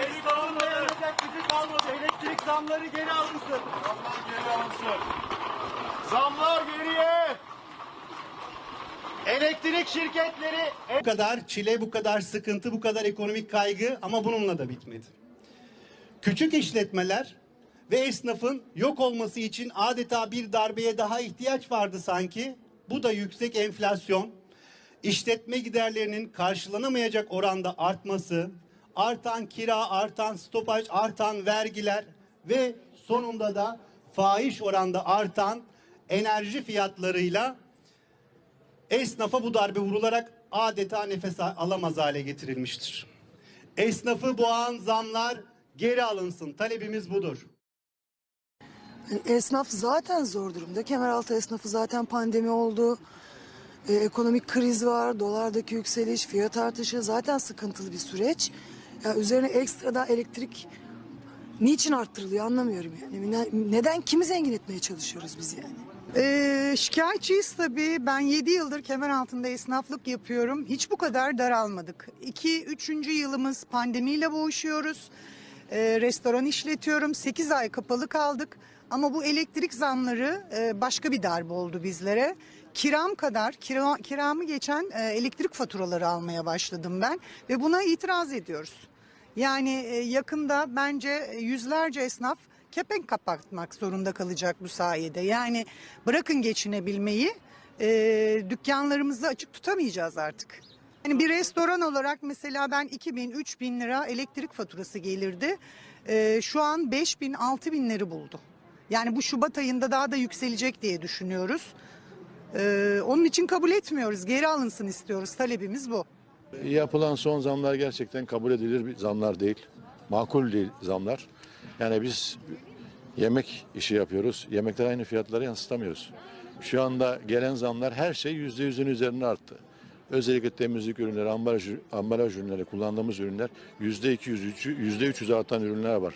Esnafın dayanacak gücü kalmadı. Elektrik zamları geri alınsın. Zamlar geri alınsın. Zamlar geriye. Elektrik şirketleri Bu kadar çile, bu kadar sıkıntı, bu kadar ekonomik kaygı ama bununla da bitmedi. Küçük işletmeler ve esnafın yok olması için adeta bir darbeye daha ihtiyaç vardı sanki. Bu da yüksek enflasyon, işletme giderlerinin karşılanamayacak oranda artması, artan kira, artan stopaj, artan vergiler ve sonunda da fahiş oranda artan enerji fiyatlarıyla esnafa bu darbe vurularak adeta nefes alamaz hale getirilmiştir. Esnafı boğan zamlar geri alınsın. Talebimiz budur. Esnaf zaten zor durumda. Kemeraltı esnafı zaten pandemi oldu. Ee, ekonomik kriz var, dolardaki yükseliş, fiyat artışı zaten sıkıntılı bir süreç. Ya üzerine ekstradan elektrik niçin arttırılıyor anlamıyorum yani. Ne- Neden kimi zengin etmeye çalışıyoruz biz yani? Ee, şikayetçiyiz tabii. Ben 7 yıldır kemer altında esnaflık yapıyorum. Hiç bu kadar daralmadık. 2 üçüncü yılımız pandemiyle boğuşuyoruz. Ee, restoran işletiyorum. 8 ay kapalı kaldık. Ama bu elektrik zamları e, başka bir darbe oldu bizlere. Kiram kadar, kira, kiramı geçen e, elektrik faturaları almaya başladım ben. Ve buna itiraz ediyoruz. Yani e, yakında bence yüzlerce esnaf kepenk kapatmak zorunda kalacak bu sayede. Yani bırakın geçinebilmeyi e, dükkanlarımızı açık tutamayacağız artık. Yani bir restoran olarak mesela ben 2000 3000 lira elektrik faturası gelirdi. E, şu an 5000 6000 lira buldu. Yani bu Şubat ayında daha da yükselecek diye düşünüyoruz. E, onun için kabul etmiyoruz. Geri alınsın istiyoruz. Talebimiz bu. Yapılan son zamlar gerçekten kabul edilir bir zamlar değil. Makul değil zamlar. Yani biz yemek işi yapıyoruz. Yemekler aynı fiyatlara yansıtamıyoruz. Şu anda gelen zamlar her şey yüzde yüzün üzerine arttı. Özellikle temizlik ürünleri, ambalaj, ambalaj ürünleri, kullandığımız ürünler yüzde iki yüz, yüzde üç yüz artan ürünler var.